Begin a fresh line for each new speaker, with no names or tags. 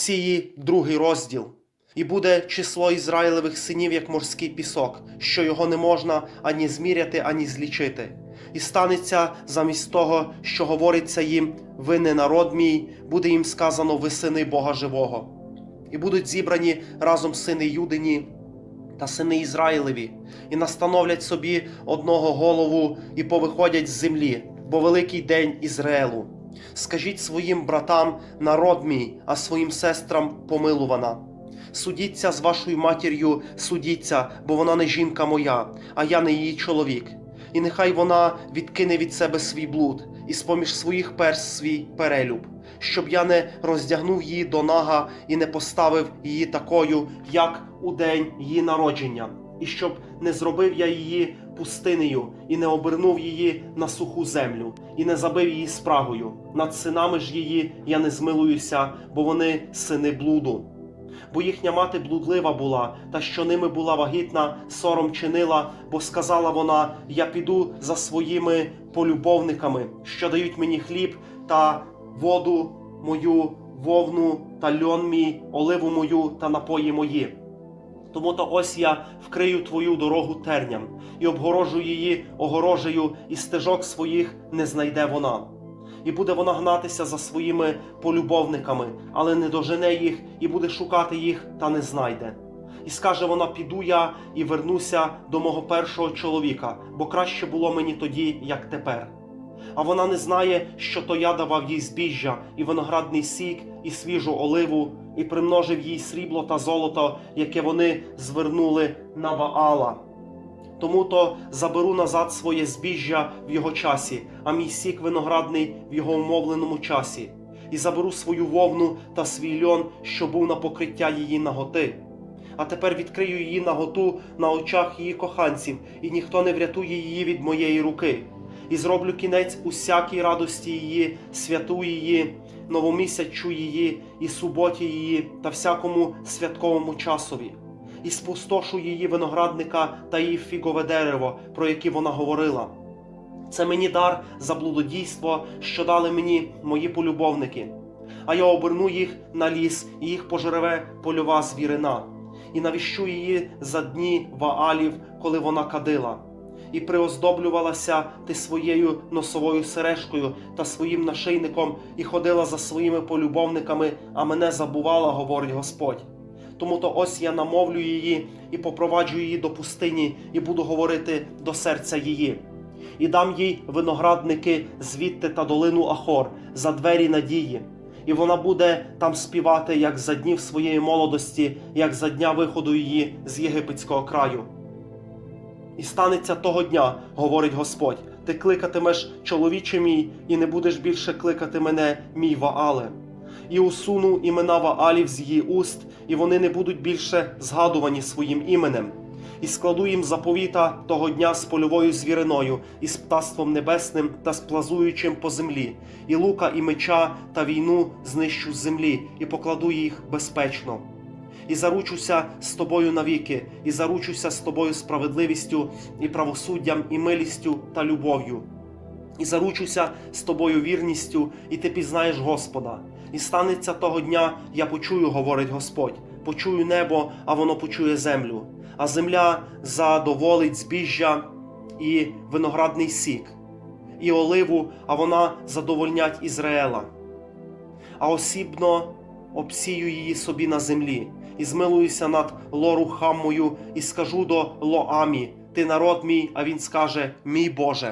Сії, другий розділ. І буде число Ізраїлевих синів, як морський пісок, що його не можна ані зміряти, ані злічити. І станеться замість того, що говориться їм, ви не народ мій, буде їм сказано, ви сини Бога живого. І будуть зібрані разом сини Юдині та сини Ізраїлеві, і настановлять собі одного голову і повиходять з землі, бо великий день Ізраїлу. Скажіть своїм братам, народ мій, а своїм сестрам помилувана. Судіться з вашою матір'ю, судіться, бо вона не жінка моя, а я не її чоловік. І нехай вона відкине від себе свій блуд, і з-поміж своїх перс свій перелюб, щоб я не роздягнув її до нага і не поставив її такою, як у день її народження, і щоб не зробив я її пустинею, і не обернув її на суху землю, і не забив її спрагою. Над синами ж її я не змилуюся, бо вони сини блуду. Бо їхня мати блудлива була, та що ними була вагітна, сором чинила, бо сказала вона: Я піду за своїми полюбовниками, що дають мені хліб та воду мою, вовну та льон мій, оливу мою та напої мої. Тому то ось я вкрию твою дорогу терням і обгорожу її огорожею, і стежок своїх не знайде вона. І буде вона гнатися за своїми полюбовниками, але не дожене їх, і буде шукати їх, та не знайде. І скаже вона: піду я і вернуся до мого першого чоловіка, бо краще було мені тоді, як тепер. А вона не знає, що то я давав їй збіжжя, і виноградний сік, і свіжу оливу, і примножив їй срібло та золото, яке вони звернули на Ваала. Тому то заберу назад своє збіжжя в його часі, а мій сік виноградний в його умовленому часі, і заберу свою вовну та свій льон, що був на покриття її наготи. А тепер відкрию її наготу на очах її коханців, і ніхто не врятує її від моєї руки. І зроблю кінець усякій радості її, святу її, новомісячу її, і суботі її та всякому святковому часові і спустошу її виноградника та її фігове дерево, про яке вона говорила. Це мені дар за блудодійство, що дали мені мої полюбовники. А я оберну їх на ліс, і їх пожереве польова звірина, і навіщу її за дні ваалів, коли вона кадила. І приоздоблювалася ти своєю носовою сережкою та своїм нашийником, і ходила за своїми полюбовниками, а мене забувала, говорить Господь. Тому то ось я намовлю її і попроваджу її до пустині, і буду говорити до серця її. І дам їй виноградники звідти та долину Ахор за двері надії, і вона буде там співати, як за днів своєї молодості, як за дня виходу її з єгипетського краю. І станеться того дня, говорить Господь, ти кликатимеш чоловіче мій, і не будеш більше кликати мене, мій Ваале. І усуну імена Ваалів з її уст, і вони не будуть більше згадувані своїм іменем. І складу їм заповіта того дня з польовою звіриною, і з птаством небесним та з плазуючим по землі, і лука, і меча та війну знищу з землі, і покладу їх безпечно. І заручуся з тобою навіки, і заручуся з тобою справедливістю, і правосуддям, і милістю та любов'ю. І заручуся з тобою вірністю, і ти пізнаєш Господа. І станеться того дня, я почую, говорить Господь, почую небо, а воно почує землю, а земля задоволить збіжжя і виноградний сік, і оливу, а вона задовольнять Ізраїла. А осібно обсію її собі на землі, і змилуюся над лору Хаммою, і скажу до Лоамі: Ти народ мій, а він скаже: Мій Боже.